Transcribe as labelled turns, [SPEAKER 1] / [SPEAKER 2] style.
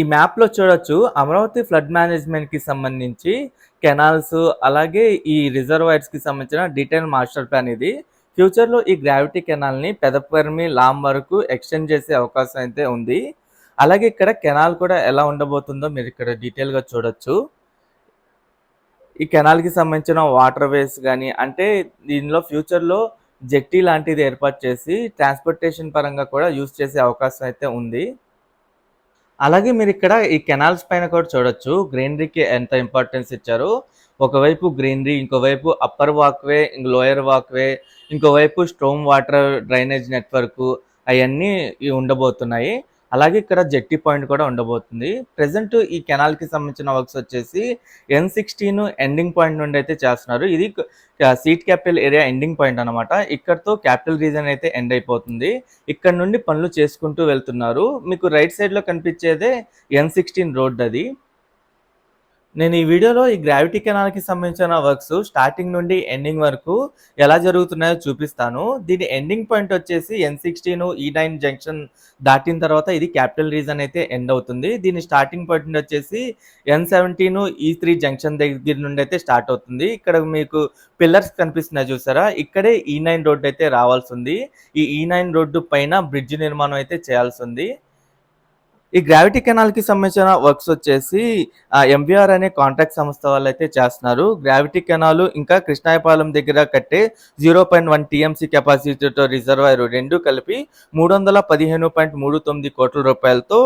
[SPEAKER 1] ఈ మ్యాప్‌లో చూడొచ్చు అమరావతి ఫ్లడ్ మేనేజ్‌మెంట్‌కి సంబంధించి కెనాల్స్ అలాగే ఈ రిజర్వాయర్స్‌కి సంబంధించిన డీటెయిల్ మాస్టర్ ప్లాన్ ఇది. ఫ్యూచర్‌లో ఈ గ్రావిటీ కెనాల్‌ని పెదపరిమి, లామ్ వరకు ఎక్స్‌టెండ్ చేసే అవకాశం అయితే ఉంది. అలాగే ఇక్కడ కెనాల్ కూడా ఎలా ఉండబోతుందో మీరు ఇక్కడ డీటెయిల్‌గా చూడొచ్చు. ఈ కెనాల్‌కి సంబంధించిన వాటర్ వేస్ కానీ అంటే దీనిలో ఫ్యూచర్‌లో జెట్టి లాంటిది ఏర్పాటు చేసి ట్రాన్స్‌పోర్టేషన్ పరంగా కూడా యూజ్ చేసే అవకాశం అయితే ఉంది. అలాగే మీరిక్కడ ఈ కెనాల్స్ పైన కూడా చూడొచ్చు. గ్రీనరీకి ఎంత ఇంపార్టెన్స్ ఇచ్చారో. ఒకవైపు గ్రీనరీ, ఇంకోవైపు అప్పర్ వాక్‌వే, లోయర్ వాక్‌వే, ఇంకోవైపు స్టోమ్ వాటర్ డ్రైనేజ్ నెట్వర్క్ అవన్నీ ఉండబోతున్నాయి. అలాగే ఇక్కడ జెట్టి పాయింట్ కూడా ఉండబోతుంది. ప్రెజెంట్ ఈ కెనాల్‌కి సంబంధించిన వర్క్స్ వచ్చేసి ఎన్ సిక్స్టీన్ ఎండింగ్ పాయింట్ నుండి అయితే చేస్తున్నారు. ఇది seed capital area ending point అనమాట. ఇక్కడతో క్యాపిటల్ రీజన్ అయితే ఎండ్ అయిపోతుంది. ఇక్కడ నుండి పనులు చేసుకుంటూ వెళ్తున్నారు. మీకు రైట్ సైడ్‌లో కనిపించేదే ఎన్ సిక్స్టీన్ రోడ్ అది. నేను ఈ వీడియోలో ఈ గ్రావిటీ కెనాల్‌కి సంబంధించిన వర్క్స్ స్టార్టింగ్ నుండి ఎండింగ్ వరకు ఎలా జరుగుతున్నాయో చూపిస్తాను. దీని ఎండింగ్ పాయింట్ వచ్చేసి N sixteen, E nine junction దాటిన తర్వాత ఇది క్యాపిటల్ రీజన్ అయితే ఎండ్ అవుతుంది. దీని స్టార్టింగ్ పాయింట్ వచ్చేసి N seventeen, E three junction దగ్గర నుండి అయితే స్టార్ట్ అవుతుంది. ఇక్కడ మీకు పిల్లర్స్ కనిపిస్తున్నాయి చూసారా? ఇక్కడే e ఈ నైన్ రోడ్డు అయితే రావాల్సి ఉంది. ఈ e ఈ నైన్ రోడ్డు పైన బ్రిడ్జ్ నిర్మాణం అయితే చేయాల్సి ఉంది. ఈ గ్రావిటీ కెనాల్‌కి సంబంధించిన వర్క్స్ వచ్చేసి ఎంబీఆర్ అనే కాంట్రాక్ట్ సంస్థ వాళ్ళు అయితే చేస్తున్నారు. గ్రావిటీ కెనాల్ ఇంకా కృష్ణాయపాలెం దగ్గర కట్టే 0.1 టీఎంసీ కెపాసిటీతో రిజర్వాయర్ రెండు కలిపి 315.39 కోట్ల రూపాయలతో